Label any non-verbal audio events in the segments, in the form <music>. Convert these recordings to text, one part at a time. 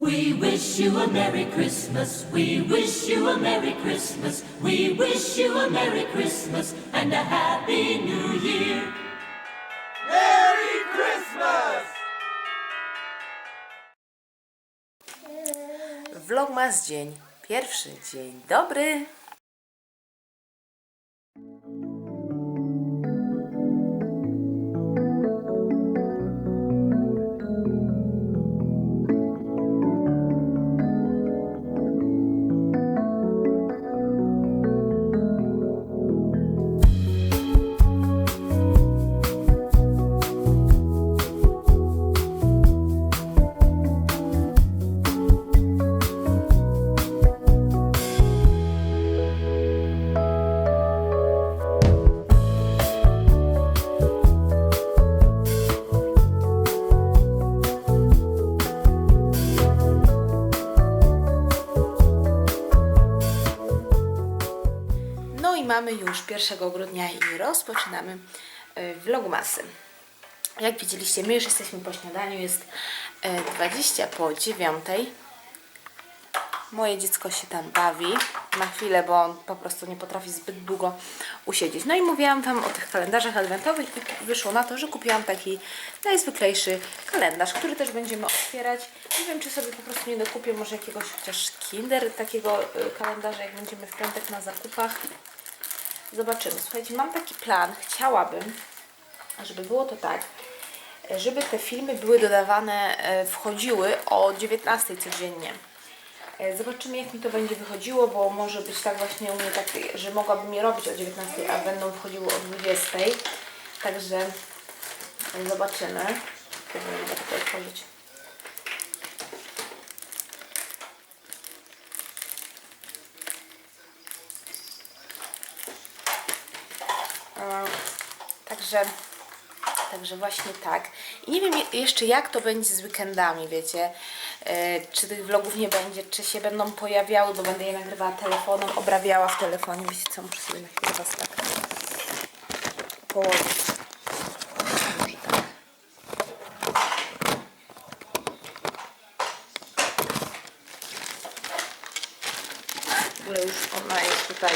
We wish you a Merry Christmas. We wish you a Merry Christmas. We wish you a Merry Christmas and a Happy New Year. Merry Christmas! Vlogmas dzień. Pierwszy dzień dobry. 1 grudnia i rozpoczynamy e, vlogmasy. Jak widzieliście, my już jesteśmy po śniadaniu, jest e, 20 po 9. Moje dziecko się tam bawi na chwilę, bo on po prostu nie potrafi zbyt długo usiedzieć. No i mówiłam Wam o tych kalendarzach adwentowych i wyszło na to, że kupiłam taki najzwyklejszy kalendarz, który też będziemy otwierać. Nie wiem, czy sobie po prostu nie dokupię może jakiegoś chociaż kinder takiego y, kalendarza, jak będziemy w piątek na zakupach. Zobaczymy. Słuchajcie, mam taki plan. Chciałabym, żeby było to tak, żeby te filmy były dodawane, e, wchodziły o 19 codziennie. E, Zobaczymy jak mi to będzie wychodziło, bo może być tak właśnie u mnie tak, że mogłabym je robić o 19, a będą wchodziły o 20. Także zobaczymy. Kiedy mogę tutaj otworzyć. E, Także, także właśnie tak. I nie wiem je- jeszcze jak to będzie z weekendami, wiecie. E, czy tych vlogów nie będzie, czy się będą pojawiały, bo będę je nagrywała telefonem, obrabiała w telefonie. Wiecie co, muszę sobie na chwilę was tak położyć. Ogóle już ona jest tutaj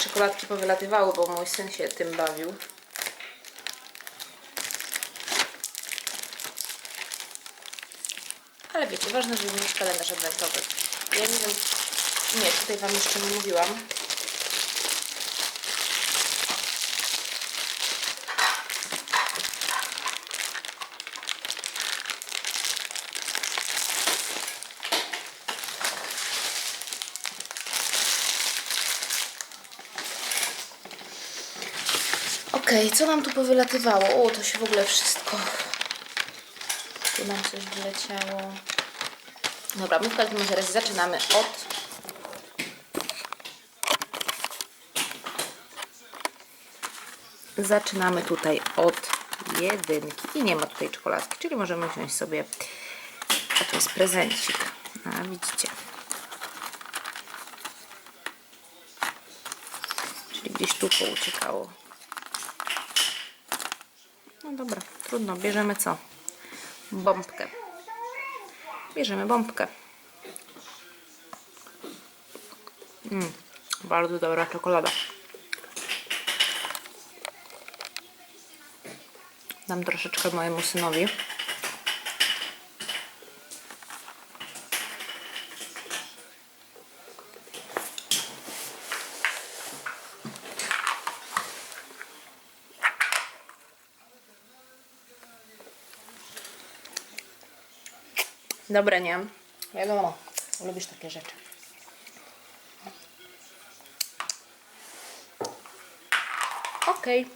czekoladki powylatywały, bo mój syn się tym bawił. Ale wiecie, ważne, żeby mieć kalendarz adwentowy. Ja nie wiem, nie, tutaj Wam jeszcze nie mówiłam. Okej, co nam tu powylatywało? O, to się w ogóle wszystko. Tu nam coś wyleciało. Dobra, my w każdym razie zaczynamy od Zaczynamy tutaj od jedynki i nie ma tutaj czekoladki, czyli możemy wziąć sobie a to jest prezencik. A widzicie. Czyli gdzieś tu pouciekało. No dobra, trudno. Bierzemy co? Bombkę. Bierzemy bombkę. Mm, bardzo dobra czekolada. Dam troszeczkę mojemu synowi. Dobre, nie? Wiadomo, lubisz takie rzeczy. Okej.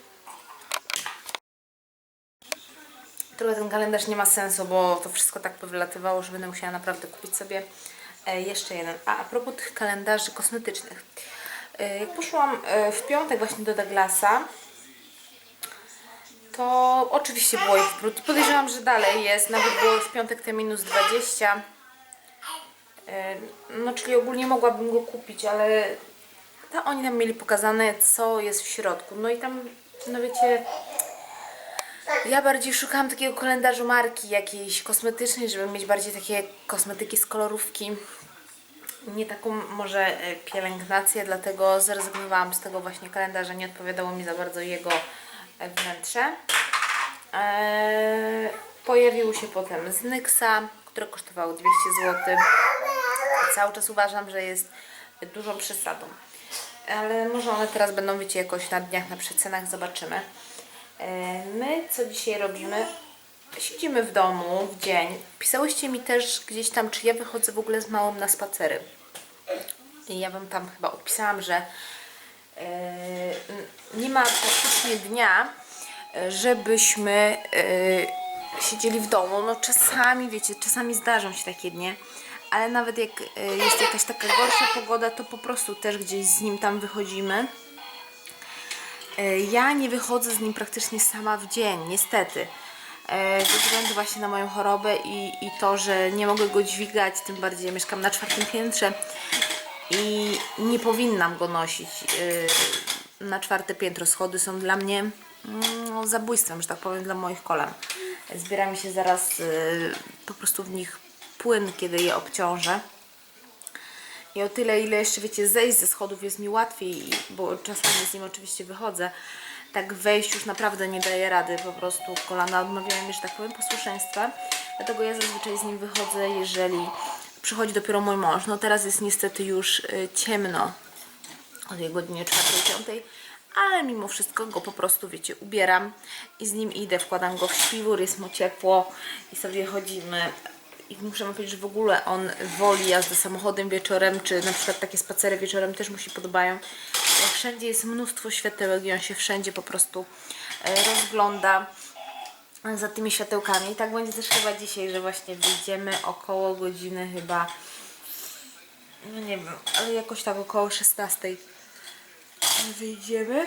Trochę ten kalendarz nie ma sensu, bo to wszystko tak powylatywało, że będę musiała naprawdę kupić sobie e, jeszcze jeden. A, a propos tych kalendarzy kosmetycznych. E, jak poszłam e, w piątek właśnie do Douglasa, to oczywiście było ich brud. Podejrzewam, że dalej jest. Nawet było w piątek te minus 20. E, No, czyli ogólnie mogłabym go kupić, ale ta, oni tam mieli pokazane, co jest w środku. No i tam, no wiecie, Ja bardziej szukałam takiego kalendarzu marki jakiejś kosmetycznej, żeby mieć bardziej takie kosmetyki z kolorówki. Nie taką może e, pielęgnację, dlatego zrezygnowałam z tego właśnie kalendarza. Nie odpowiadało mi za bardzo jego wnętrze. Eee, pojawił się potem z Nyxa, które kosztowało 200 zł. Cały czas uważam, że jest dużą przesadą. Ale może one teraz będą, wiecie, jakoś na dniach, na przecenach, zobaczymy. E, My co dzisiaj robimy? Siedzimy w domu w dzień. Pisałyście mi też gdzieś tam, czy ja wychodzę w ogóle z małym na spacery. I ja Wam tam chyba odpisałam, że nie ma praktycznie dnia, e, żebyśmy e, siedzieli w domu. No czasami, wiecie, czasami zdarzą się takie dnie, ale nawet jak jest jakaś taka gorsza pogoda, to po prostu też gdzieś z nim tam wychodzimy. Ja nie wychodzę z nim praktycznie sama w dzień, niestety. Ze względu właśnie na moją chorobę i, i to, że nie mogę go dźwigać, tym bardziej mieszkam na czwartym piętrze i nie powinnam go nosić e, na czwarte piętro. Schody są dla mnie mm, no, zabójstwem, że tak powiem, dla moich kolan. Zbiera mi się zaraz e, po prostu w nich płyn, kiedy je obciążę. I o tyle, ile jeszcze wiecie, zejść ze schodów jest mi łatwiej, bo czasami z nim oczywiście wychodzę. Tak wejść już naprawdę nie daję rady, po prostu kolana odmawiają mi, że tak powiem, posłuszeństwa. Dlatego ja zazwyczaj z nim wychodzę, jeżeli przychodzi dopiero mój mąż. No teraz jest niestety już y, ciemno o tej godzinie 4-5, ale mimo wszystko go po prostu, wiecie, ubieram i z nim idę, wkładam go w śpiwór, jest mu ciepło i sobie chodzimy. I muszę powiedzieć, że w ogóle on woli jazdę samochodem wieczorem, czy na przykład takie spacery wieczorem też mu się podobają. Wszędzie jest mnóstwo światełek i on się wszędzie po prostu e, rozgląda za tymi światełkami. I tak będzie też chyba dzisiaj, że właśnie wyjdziemy około godziny chyba, no nie wiem, ale jakoś tak około 16 wyjdziemy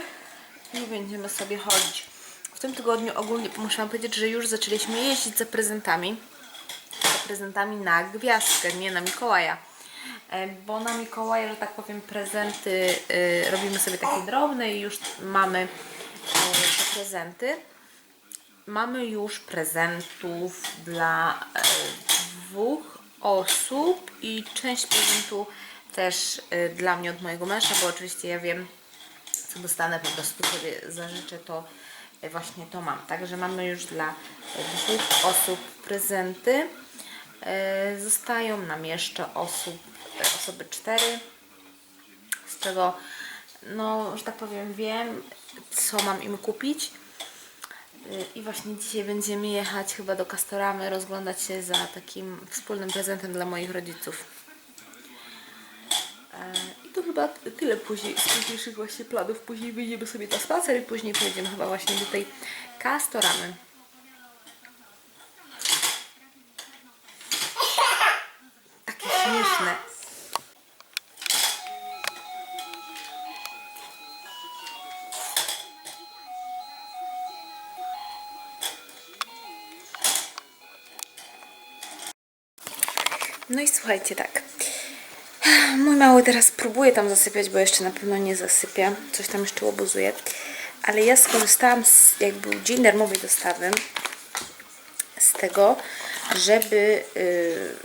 i będziemy sobie chodzić. W tym tygodniu ogólnie muszę powiedzieć, że już zaczęliśmy jeździć za prezentami. Za prezentami na gwiazdkę, nie na Mikołaja. E, Bo na Mikołaja, że tak powiem, prezenty y, robimy sobie takie drobne i już mamy e, te prezenty. Mamy już prezentów dla e, dwóch osób i część prezentu też e, dla mnie od mojego męża, bo oczywiście ja wiem, co dostanę, po prostu sobie zażyczę, to e, właśnie to mam. Także mamy już dla dwóch osób prezenty. Zostają nam jeszcze osób, osoby cztery, z czego, no, że tak powiem, wiem, co mam im kupić. Y, I właśnie dzisiaj będziemy jechać chyba do Castoramy, rozglądać się za takim wspólnym prezentem dla moich rodziców. E, I to chyba tyle później, z późniejszych właśnie planów. Później wyjdziemy sobie na spacer i później pojedziemy chyba właśnie do tej Castoramy. Słuchajcie, tak. Mój mały teraz próbuje tam zasypiać, bo jeszcze na pewno nie zasypia. Coś tam jeszcze obozuje. Ale ja skorzystałam z jak był dzień darmowej dostawy z tego, żeby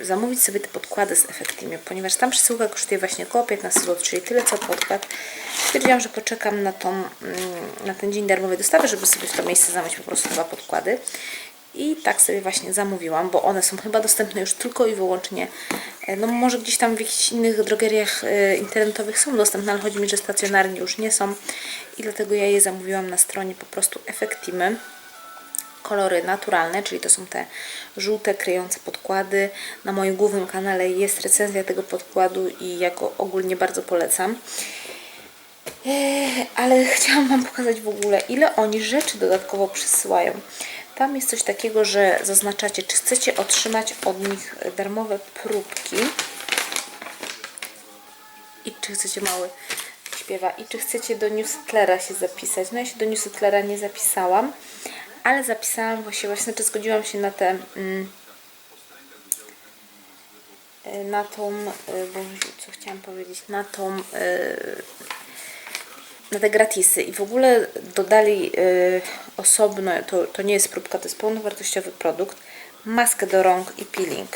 y, zamówić sobie te podkłady z Effectimie, ponieważ tam przesyłka kosztuje właśnie około 15 zł, czyli tyle co podkład. Stwierdziłam, że poczekam na, tą, mm, na ten dzień darmowej dostawy, żeby sobie w to miejsce zamówić po prostu dwa podkłady. I tak sobie właśnie zamówiłam, bo one są chyba dostępne już tylko i wyłącznie, e, no może gdzieś tam w jakichś innych drogeriach e, internetowych są dostępne, ale chodzi mi, że stacjonarnie już nie są i dlatego ja je zamówiłam na stronie po prostu Effectimy kolory naturalne, czyli to są te żółte, kryjące podkłady. Na moim głównym kanale jest recenzja tego podkładu i ja go ogólnie bardzo polecam. Eee, ale <laughs> chciałam Wam pokazać w ogóle, ile oni rzeczy dodatkowo przysyłają. Tam jest coś takiego, że zaznaczacie, czy chcecie otrzymać od nich darmowe próbki. I czy chcecie mały śpiewa. I czy chcecie do newslettera się zapisać. No ja się do newslettera nie zapisałam, ale zapisałam właśnie, właśnie znaczy zgodziłam się na te mm, y, na tą, y, Boże, co chciałam powiedzieć, na tą y, na te gratisy i w ogóle dodali y, osobno, to, to nie jest próbka, to jest pełnowartościowy produkt, maskę do rąk i peeling.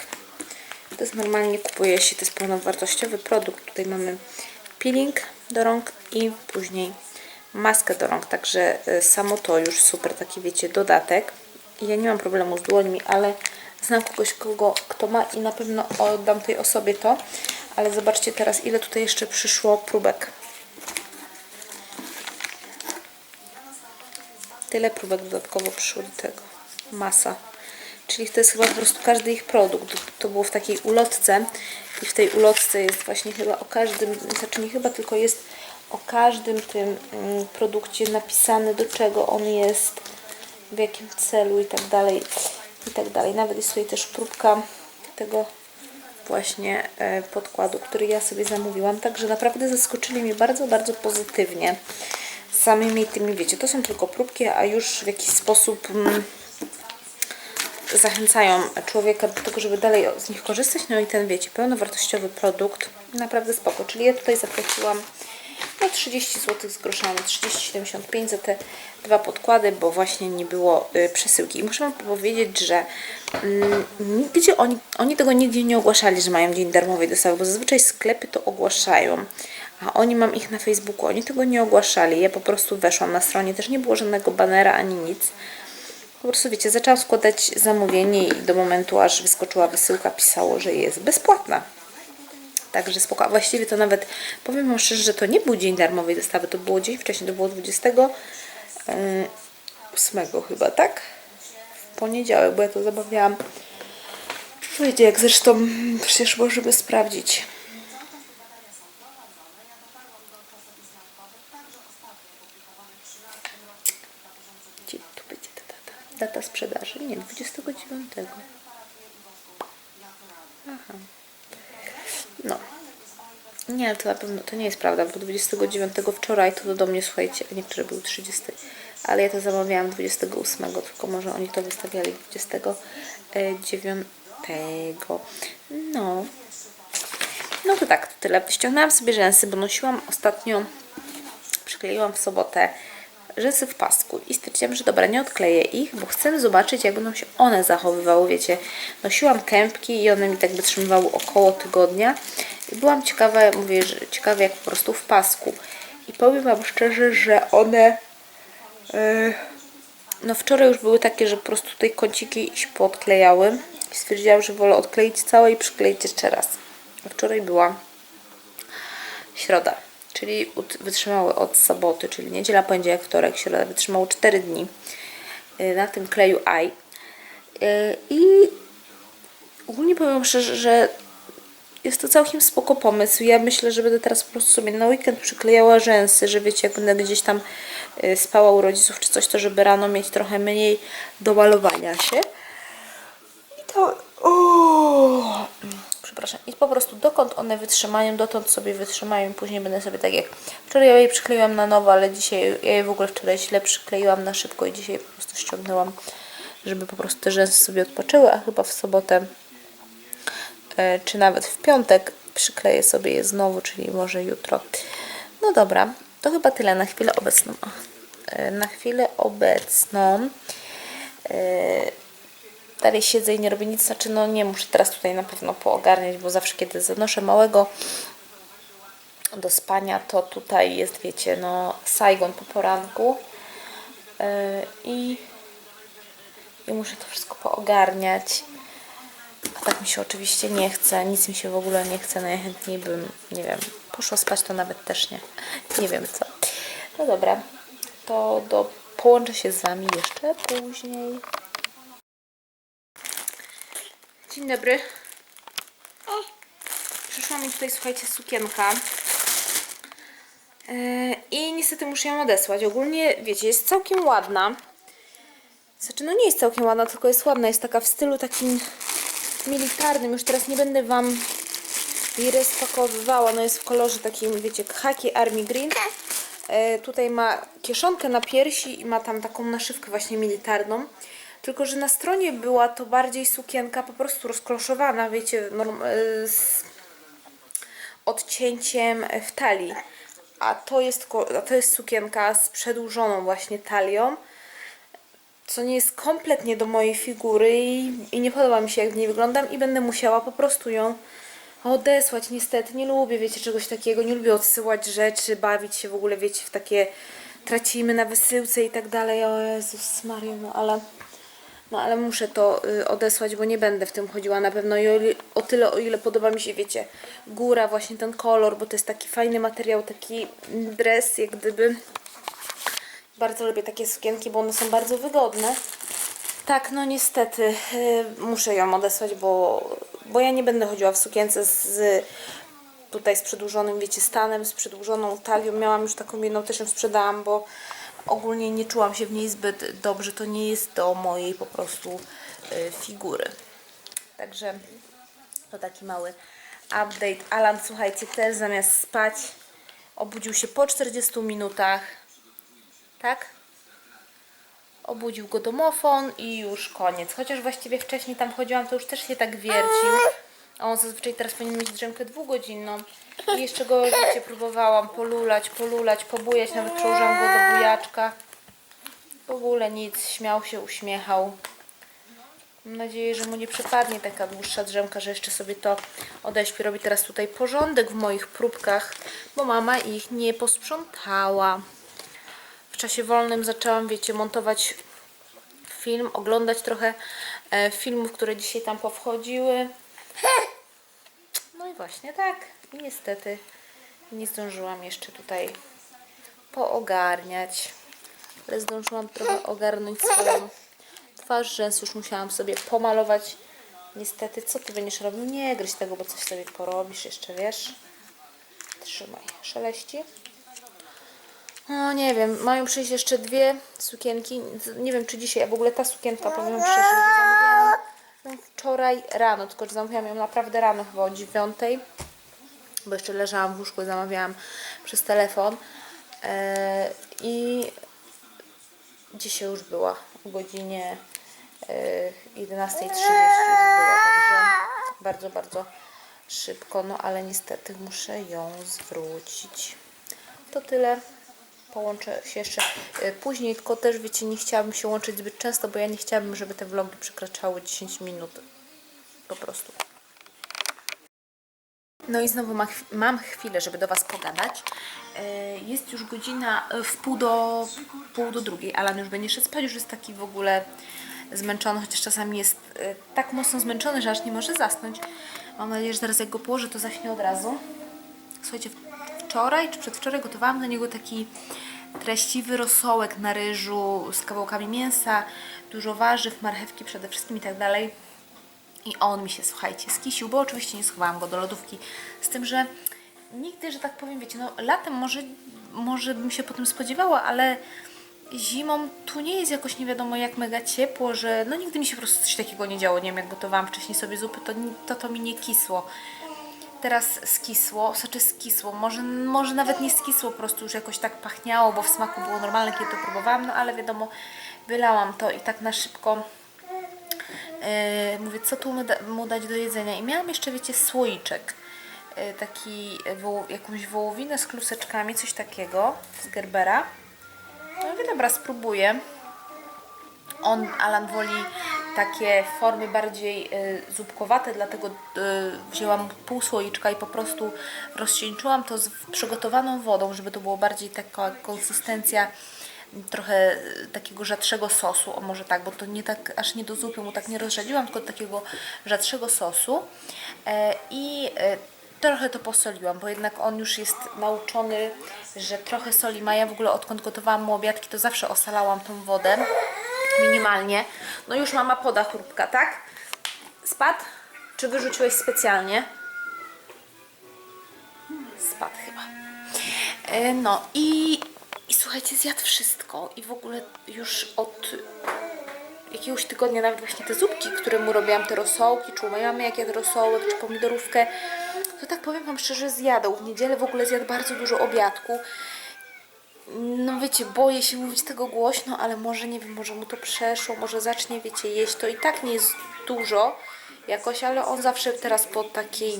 To jest normalnie kupuje się, to jest pełnowartościowy produkt. Tutaj mamy peeling do rąk i później maskę do rąk. Także y, samo to już super, taki wiecie, dodatek. Ja nie mam problemu z dłońmi, ale znam kogoś, kogo, kto ma i na pewno oddam tej osobie to. Ale zobaczcie teraz, ile tutaj jeszcze przyszło próbek. Tyle próbek dodatkowo przyszło do tego. Masa. Czyli to jest chyba po prostu każdy ich produkt. To było w takiej ulotce i w tej ulotce jest właśnie chyba o każdym, znaczy nie chyba, tylko jest o każdym tym mm, produkcie napisane do czego on jest, w jakim celu i tak dalej, i tak dalej. Nawet jest tutaj też próbka tego właśnie e, podkładu, który ja sobie zamówiłam. Także naprawdę zaskoczyli mnie bardzo, bardzo pozytywnie samymi tymi, wiecie, to są tylko próbki, a już w jakiś sposób mm, zachęcają człowieka do tego, żeby dalej z nich korzystać. No i ten, wiecie, pełnowartościowy produkt, naprawdę spoko. Czyli ja tutaj zapłaciłam no 30 zł z groszami, 30,75 za te dwa podkłady, bo właśnie nie było y, przesyłki. I muszę Wam powiedzieć, że mm, nigdzie oni, oni tego nigdzie nie ogłaszali, że mają dzień darmowej dostawy, bo zazwyczaj sklepy to ogłaszają. A oni mam ich na Facebooku, oni tego nie ogłaszali. Ja po prostu weszłam na stronie, też nie było żadnego banera ani nic. Po prostu wiecie, zaczęłam składać zamówienie i do momentu, aż wyskoczyła wysyłka, pisało, że jest bezpłatna. Także spoko. Właściwie to nawet, powiem Wam szczerze, że to nie był dzień darmowej dostawy, to było dzień wcześniej, to było 28 chyba, tak? W poniedziałek, bo ja to zabawiałam. Wiecie, jak zresztą przecież możemy sprawdzić. Gdzie tu będzie ta data? Sprzedaży? Nie, 29. Aha. No. Nie, ale to na pewno to nie jest prawda, bo 29 wczoraj to do mnie, słuchajcie, niektóre były 30, ale ja to zamawiałam 28, tylko może oni to wystawiali 29. No. No to tak, to tyle. Ściągnęłam sobie rzęsy, bo nosiłam ostatnio, przykleiłam w sobotę rzęsy w pasku i stwierdziłam, że dobra, nie odkleję ich, bo chcę zobaczyć, jak będą się one zachowywały, wiecie. Nosiłam kępki i one mi tak wytrzymywały około tygodnia i byłam ciekawa, mówię, że ciekawe jak po prostu w pasku. I powiem Wam szczerze, że one yy, no wczoraj już były takie, że po prostu tutaj kąciki się poodklejały i stwierdziłam, że wolę odkleić całe i przykleić jeszcze raz. Wczoraj była środa, czyli wytrzymały od soboty, czyli niedziela, poniedziałek, wtorek, środa, wytrzymało 4 dni y, na tym kleju AI. Y, I ogólnie powiem szczerze, że jest to całkiem spoko pomysł. Ja myślę, że będę teraz po prostu sobie na weekend przyklejała rzęsy, że wiecie, jak będę gdzieś tam y, spała u rodziców czy coś, to żeby rano mieć trochę mniej do malowania się. I to... Przepraszam. I po prostu dokąd one wytrzymają, dotąd sobie wytrzymają. Później będę sobie tak jak... Wczoraj ja je przykleiłam na nowo, ale dzisiaj ja je w ogóle wczoraj źle przykleiłam na szybko i dzisiaj po prostu ściągnęłam, żeby po prostu te rzęsy sobie odpoczęły, a chyba w sobotę e, czy nawet w piątek przykleję sobie je znowu, czyli może jutro. No dobra, to chyba tyle na chwilę obecną. E, Na chwilę obecną e, dalej siedzę i nie robię nic, znaczy no nie muszę teraz tutaj na pewno poogarniać, bo zawsze kiedy zanoszę małego do spania, to tutaj jest, wiecie, no Saigon po poranku yy, i, i muszę to wszystko poogarniać. A tak mi się oczywiście nie chce, nic mi się w ogóle nie chce, najchętniej bym, nie wiem, poszła spać, to nawet też nie, nie wiem co. No dobra, to do, połączę się z Wami jeszcze później. Dzień dobry. Przyszła mi tutaj, słuchajcie, sukienka. Yy, I niestety muszę ją odesłać. Ogólnie, wiecie, jest całkiem ładna. Znaczy, no nie jest całkiem ładna, tylko jest ładna. Jest taka w stylu takim militarnym. Już teraz nie będę Wam jej rozpakowywała. No jest w kolorze takim, wiecie, khaki Army Green. E, tutaj ma kieszonkę na piersi i ma tam taką naszywkę właśnie militarną. Tylko, że na stronie była to bardziej sukienka po prostu rozkloszowana, wiecie, e, z odcięciem w talii. a to jest, a to jest sukienka z przedłużoną właśnie talią, co nie jest kompletnie do mojej figury i, i nie podoba mi się jak w niej wyglądam i będę musiała po prostu ją odesłać. Niestety nie lubię, wiecie, czegoś takiego, nie lubię odsyłać rzeczy, bawić się w ogóle, wiecie, w takie tracimy na wysyłce i tak dalej. O Jezus Mario, no ale no ale muszę to y, odesłać, bo nie będę w tym chodziła na pewno i o, o tyle, o ile podoba mi się, wiecie, góra, właśnie ten kolor, bo to jest taki fajny materiał, taki dres, jak gdyby. Bardzo lubię takie sukienki, bo one są bardzo wygodne. Tak, no niestety y, muszę ją odesłać, bo, bo ja nie będę chodziła w sukience z tutaj z przedłużonym, wiecie, stanem, z przedłużoną talią. Miałam już taką jedną, też ją sprzedałam, bo ogólnie nie czułam się w niej zbyt dobrze. To nie jest do mojej po prostu y, figury. Także to taki mały update. Alan, słuchajcie, też zamiast spać obudził się po 40 minutach. Tak? Obudził go domofon i już koniec. Chociaż właściwie wcześniej tam chodziłam, to już też się tak wiercił. On zazwyczaj teraz powinien mieć drzemkę dwugodzinną. I jeszcze go, wiecie, próbowałam polulać, polulać, pobujać, nawet przełożyłam go do bujaczka. W ogóle nic, śmiał się, uśmiechał. Mam nadzieję, że mu nie przypadnie taka dłuższa drzemka, że jeszcze sobie to odeśpi. Robi teraz tutaj porządek w moich próbkach, bo mama ich nie posprzątała. W czasie wolnym zaczęłam, wiecie, montować film, oglądać trochę e, filmów, które dzisiaj tam powchodziły. No i właśnie tak. I niestety nie zdążyłam jeszcze tutaj poogarniać. Ale zdążyłam trochę ogarnąć swoją twarz. Rzęs już musiałam sobie pomalować. Niestety, co ty będziesz robił? Nie gryź tego, bo coś sobie porobisz jeszcze, wiesz? Trzymaj. Szeleści. No nie wiem, mają przyjść jeszcze dwie sukienki. Nie wiem czy dzisiaj, a w ogóle ta sukienka, powiem szczerze, że zamówiłam ją wczoraj rano, tylko że zamówiłam ją naprawdę rano, chyba o dziewiątej, bo jeszcze leżałam w łóżku zamawiałam przez telefon. Eee, I dzisiaj już była o godzinie e, 11.30 już była, także bardzo, bardzo szybko, no ale niestety muszę ją zwrócić. To tyle. Połączę się jeszcze e, później, tylko też wiecie, nie chciałabym się łączyć zbyt często, bo ja nie chciałabym, żeby te vlogi przekraczały 10 minut. Po prostu. No i znowu mam chwilę, żeby do Was pogadać. E, Jest już godzina e, w pół do, pół do drugiej. Alan już będzie szedł spać, już jest taki w ogóle zmęczony, chociaż czasami jest e, tak mocno zmęczony, że aż nie może zasnąć. Mam nadzieję, że zaraz jak go położę, to zaśnie od razu. Słuchajcie, wczoraj czy przedwczoraj gotowałam dla niego taki treściwy rosołek na ryżu z kawałkami mięsa, dużo warzyw, marchewki przede wszystkim i tak dalej. I on mi się, słuchajcie, skisił, bo oczywiście nie schowałam go do lodówki. Z tym, że nigdy, że tak powiem, wiecie, no latem może, może bym się po tym spodziewała, ale zimą tu nie jest jakoś nie wiadomo jak mega ciepło, że no nigdy mi się po prostu coś takiego nie działo. Nie wiem, jak gotowałam wcześniej sobie zupy, to to, to mi nie kisło. Teraz skisło, znaczy skisło, może, może nawet nie skisło, po prostu już jakoś tak pachniało, bo w smaku było normalne, kiedy to próbowałam, no ale wiadomo, wylałam to i tak na szybko mówię, co tu mu, da, mu dać do jedzenia. I miałam jeszcze, wiecie, słoiczek. Yy, taki, woł, jakąś wołowinę z kluseczkami, coś takiego z Gerbera. No mówię, dobra, spróbuję. On, Alan, woli takie formy bardziej zupkowate, dlatego wzięłam pół słoiczka i po prostu rozcieńczyłam to z przygotowaną wodą, żeby to było bardziej taka konsystencja trochę y, takiego rzadszego sosu, o może tak, bo to nie tak, aż nie do zupy mu tak nie rozrzadziłam, tylko takiego rzadszego sosu e, i e, trochę to posoliłam, bo jednak on już jest nauczony, że trochę soli ma. Ja w ogóle odkąd gotowałam mu obiadki, to zawsze osalałam tą wodę minimalnie. No już mama poda chrupka, tak? Spadł? Czy wyrzuciłeś specjalnie? Spadł chyba. E, No i, i słuchajcie, zjadł wszystko i w ogóle już od jakiegoś tygodnia nawet właśnie te zupki, które mu robiłam, te rosołki, czy umyłam jak jadł rosołek, czy pomidorówkę, to tak powiem Wam szczerze, zjadł. W niedzielę w ogóle zjadł bardzo dużo obiadku. No wiecie, boję się mówić tego głośno, ale może, nie wiem, może mu to przeszło, może zacznie, wiecie, jeść. To i tak nie jest dużo jakoś, ale on zawsze teraz po takiej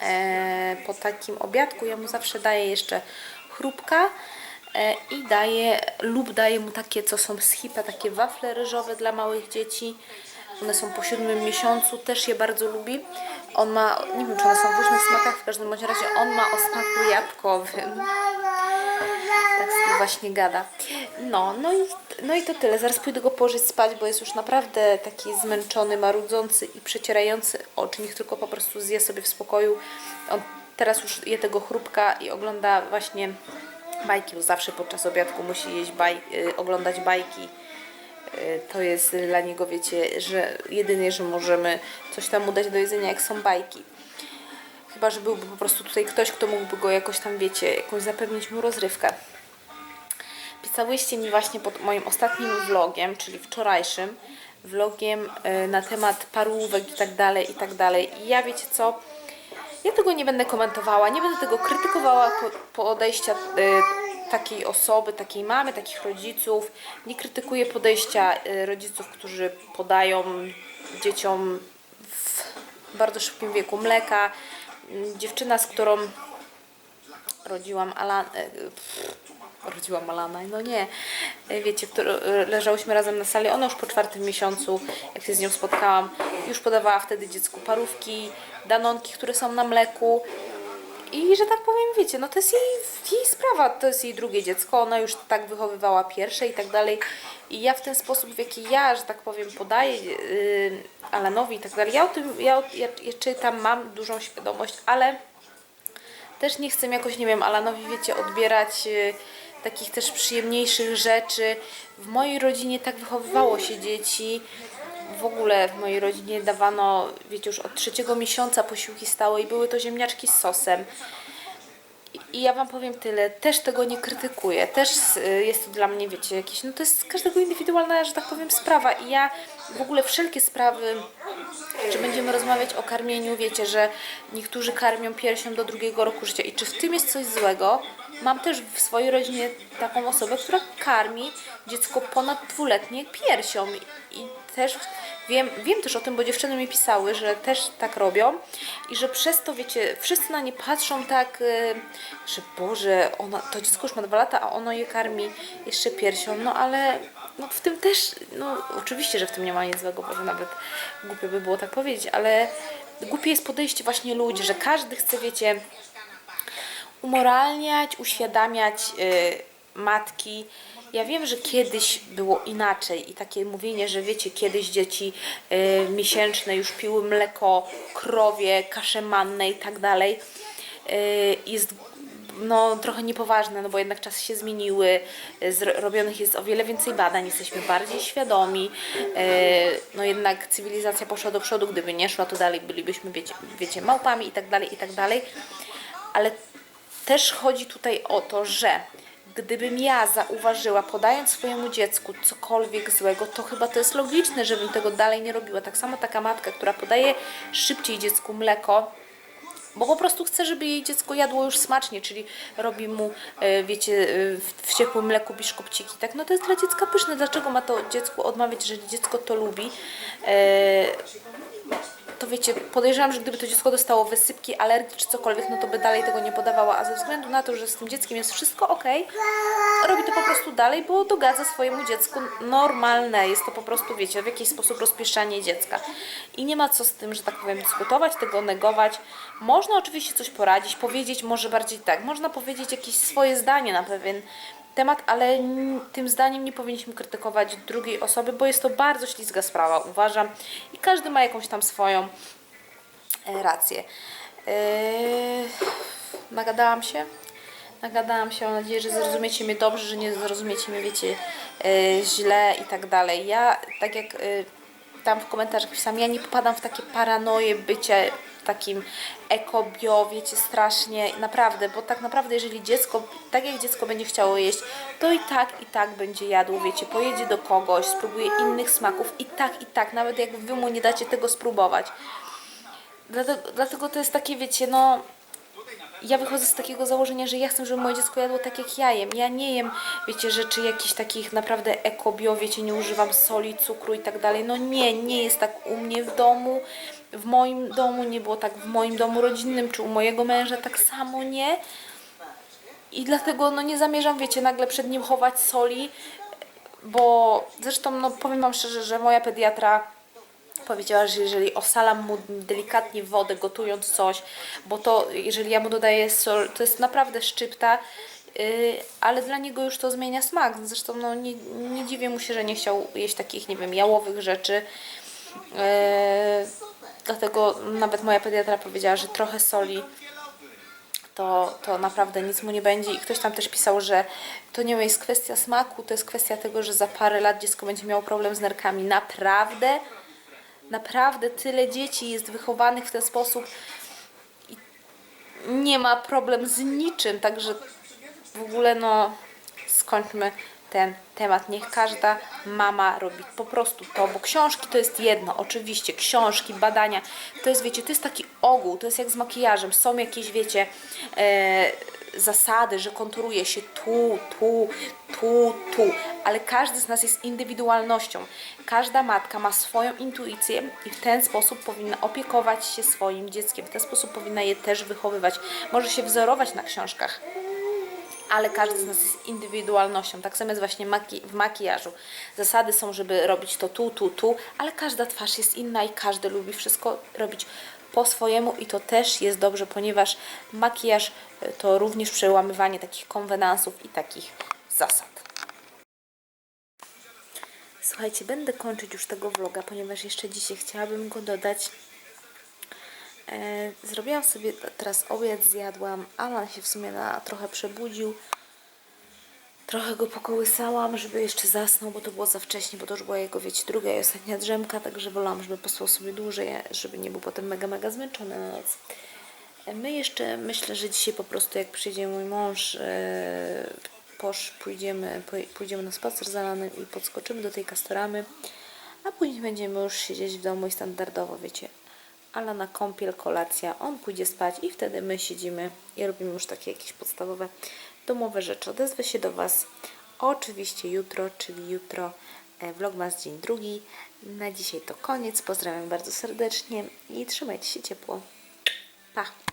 e, po takim obiadku ja mu zawsze daję jeszcze chrupka i daję lub daję mu takie, co są z hipa, takie wafle ryżowe dla małych dzieci. One są po siódmym miesiącu, też je bardzo lubi. On ma, nie wiem czy one są w różnych smakach, w każdym bądź razie on ma o smaku jabłkowym. Tak sobie właśnie gada. No, no i, no i to tyle. Zaraz pójdę go położyć spać, bo jest już naprawdę taki zmęczony, marudzący i przecierający oczy. Niech tylko po prostu zje sobie w spokoju. On teraz już je tego chrupka i ogląda właśnie bajki, bo zawsze podczas obiadku musi jeść baj, y, oglądać bajki. Y, To jest dla niego, wiecie, że jedynie, że możemy coś tam mu dać do jedzenia, jak są bajki. Chyba, że byłby po prostu tutaj ktoś, kto mógłby go jakoś tam, wiecie, jakąś zapewnić mu rozrywkę. Pisałyście mi właśnie pod moim ostatnim vlogiem, czyli wczorajszym vlogiem e, na temat parówek i tak dalej, i tak dalej. I ja wiecie co, ja tego nie będę komentowała, nie będę tego krytykowała po, podejścia e, takiej osoby, takiej mamy, takich rodziców. Nie krytykuję podejścia e, rodziców, którzy podają dzieciom w bardzo szybkim wieku mleka. Mm, Dziewczyna, z którą rodziłam Alan... Rodziłam Alana, no nie, E, wiecie, e, leżałyśmy razem na sali, ona już po czwartym miesiącu, jak się z nią spotkałam, już podawała wtedy dziecku parówki, danonki, które są na mleku. I że tak powiem, wiecie, no to jest jej, jej sprawa, to jest jej drugie dziecko, ona już tak wychowywała pierwsze i tak dalej. I ja w ten sposób, w jaki ja, że tak powiem, podaję yy, Alanowi i tak dalej, ja o tym, ja, ja, ja czytam, mam dużą świadomość, ale też nie chcę jakoś, nie wiem, Alanowi, wiecie, odbierać y, takich też przyjemniejszych rzeczy. W mojej rodzinie tak wychowywało się dzieci. W ogóle w mojej rodzinie dawano, wiecie, już od trzeciego miesiąca posiłki stałe i były to ziemniaczki z sosem. I- ja Wam powiem tyle, też tego nie krytykuję, też y, jest to dla mnie, wiecie, jakieś, no to jest każdego indywidualna, że tak powiem, sprawa i ja w ogóle wszelkie sprawy, czy będziemy rozmawiać o karmieniu, wiecie, że niektórzy karmią piersią do drugiego roku życia i czy w tym jest coś złego? Mam też w swojej rodzinie taką osobę, która karmi dziecko ponad dwuletnie piersią. I, też wiem, wiem też o tym, bo dziewczyny mi pisały, że też tak robią i że przez to, wiecie, wszyscy na nie patrzą tak, y, że Boże, ona, to dziecko już ma dwa lata, a ono je karmi jeszcze piersią, no ale no w tym też, no oczywiście, że w tym nie ma nic złego, bo nawet głupio by było tak powiedzieć, ale głupie jest podejście właśnie ludzi, że każdy chce, wiecie, umoralniać, uświadamiać y, matki. Ja wiem, że kiedyś było inaczej i takie mówienie, że wiecie, kiedyś dzieci y, miesięczne już piły mleko krowie, kasze manne i tak dalej, y, jest no, trochę niepoważne, no bo jednak czasy się zmieniły, y, zro- robionych jest o wiele więcej badań, jesteśmy bardziej świadomi, no jednak cywilizacja poszła do przodu, gdyby nie szła, to dalej bylibyśmy, wiecie, wiecie małpami i tak dalej, i tak dalej, ale też chodzi tutaj o to, że gdybym ja zauważyła, podając swojemu dziecku cokolwiek złego, to chyba to jest logiczne, żebym tego dalej nie robiła. Tak samo taka matka, która podaje szybciej dziecku mleko, bo po prostu chce, żeby jej dziecko jadło już smacznie, czyli robi mu, e, wiecie, e, w, ciepłym mleku biszkopciki, tak? No to jest dla dziecka pyszne. Dlaczego ma to dziecku odmawiać, że dziecko to lubi? To wiecie, podejrzewam, że gdyby to dziecko dostało wysypki, alergii czy cokolwiek, no to by dalej tego nie podawała, a ze względu na to, że z tym dzieckiem jest wszystko ok, robi to po prostu dalej, bo dogadza swojemu dziecku normalne. Jest to po prostu, wiecie, w jakiś sposób rozpieszczanie dziecka. I nie ma co z tym, że tak powiem, dyskutować, tego negować. Można oczywiście coś poradzić, powiedzieć może bardziej tak, można powiedzieć jakieś swoje zdanie na pewien temat, ale tym zdaniem nie powinniśmy krytykować drugiej osoby, bo jest to bardzo ślizga sprawa, uważam. I każdy ma jakąś tam swoją e, rację. Eee, nagadałam się? Nagadałam się, mam nadzieję, że zrozumiecie mnie dobrze, że nie zrozumiecie mnie, wiecie, e, źle i tak dalej. Ja, tak jak e, tam w komentarzach pisałam, ja nie popadam w takie paranoje bycie takim eko-bio, wiecie, strasznie, naprawdę, bo tak naprawdę jeżeli dziecko, tak jak dziecko będzie chciało jeść, to i tak, i tak będzie jadło, wiecie, pojedzie do kogoś, spróbuje innych smaków i tak, i tak, nawet jak wy mu nie dacie tego spróbować. Dlatego, dlatego to jest takie, wiecie, no ja wychodzę z takiego założenia, że ja chcę, żeby moje dziecko jadło tak jak ja jem. Ja nie jem, wiecie, rzeczy jakichś takich naprawdę eko, bio, wiecie, nie używam soli, cukru i tak dalej. No nie, nie jest tak u mnie w domu. W moim domu nie było tak w moim domu rodzinnym, czy u mojego męża tak samo nie. I dlatego no nie zamierzam, wiecie, nagle przed nim chować soli, bo zresztą no powiem Wam szczerze, że moja pediatra powiedziała, że jeżeli osalam mu delikatnie wodę gotując coś, bo to jeżeli ja mu dodaję sol, to jest naprawdę szczypta, yy, ale dla niego już to zmienia smak. Zresztą no, nie, nie dziwię mu się, że nie chciał jeść takich, nie wiem, jałowych rzeczy. Yy, dlatego nawet moja pediatra powiedziała, że trochę soli to, to naprawdę nic mu nie będzie. I ktoś tam też pisał, że to nie jest kwestia smaku, to jest kwestia tego, że za parę lat dziecko będzie miało problem z nerkami. Naprawdę, naprawdę tyle dzieci jest wychowanych w ten sposób i nie ma problem z niczym, także w ogóle no skończmy ten temat. Niech każda mama robi po prostu to, bo książki to jest jedno, oczywiście, książki, badania, to jest, wiecie, to jest taki ogół, to jest jak z makijażem, są jakieś, wiecie, e, zasady, że konturuje się tu, tu, tu, tu, ale każdy z nas jest indywidualnością. Każda matka ma swoją intuicję i w ten sposób powinna opiekować się swoim dzieckiem, w ten sposób powinna je też wychowywać. Może się wzorować na książkach, ale każdy z nas jest indywidualnością. Tak samo jest właśnie maki w makijażu. Zasady są, żeby robić to tu, tu, tu, ale każda twarz jest inna i każdy lubi wszystko robić po swojemu i to też jest dobrze, ponieważ makijaż y, to również przełamywanie takich konwenansów i takich zasad. Słuchajcie, będę kończyć już tego vloga, ponieważ jeszcze dzisiaj chciałabym go dodać. E, zrobiłam sobie teraz obiad, zjadłam. Alan się w sumie na, trochę przebudził. Trochę go pokołysałam, żeby jeszcze zasnął, bo to było za wcześnie, bo to już była jego, wiecie, druga i ostatnia drzemka, także wolałam, żeby pospał sobie dłużej, żeby nie był potem mega, mega zmęczony na noc. E, My jeszcze, myślę, że dzisiaj po prostu jak przyjdzie mój mąż, e, posz, pójdziemy, pójdziemy na spacer z Alanem i podskoczymy do tej kastoramy, a później będziemy już siedzieć w domu i standardowo, wiecie, Ala na kąpiel, kolacja, on pójdzie spać i wtedy my siedzimy i robimy już takie jakieś podstawowe domowe rzeczy. Odezwę się do Was oczywiście jutro, czyli jutro e, Vlogmas dzień drugi. Na dzisiaj to koniec. Pozdrawiam bardzo serdecznie i trzymajcie się ciepło. Pa!